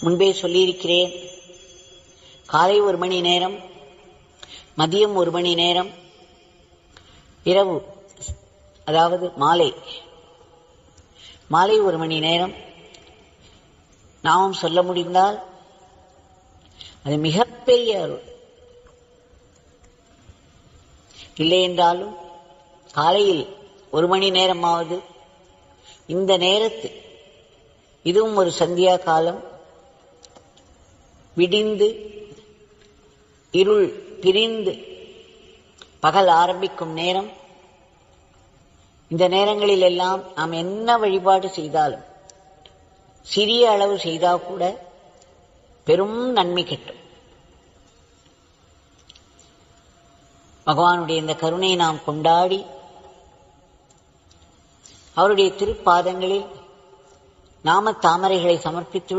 முன்பே சொல்லியிருக்கிறேன். காலை ஒரு மணி நேரம் மதியம் ஒரு மணி நேரம் இரவு அதாவது மாலை. மாலை ஒரு மணி நேரம். நாமும் சொல்ல முடிந்தால் அது மிகப்பெரிய அருள். இல்லை என்றாலும் காலையில் ஒரு மணி நேரமாவது இந்த நேரத்தில் இதுவும் ஒரு சந்தியா காலம் விடிந்து இருள் பிரிந்து பகல் ஆரம்பிக்கும் நேரம். இந்த நேரங்களில் எல்லாம் நாம் என்ன வழிபாடு செய்தாலும் சிறிய அளவு செய்தால் கூட பெரும் நன்மை கிட்டும். பகவானுடைய இந்த கருணையை நாம் கொண்டாடி அவருடைய திருப்பாதங்களில் நாம தாமரைகளை சமர்ப்பித்து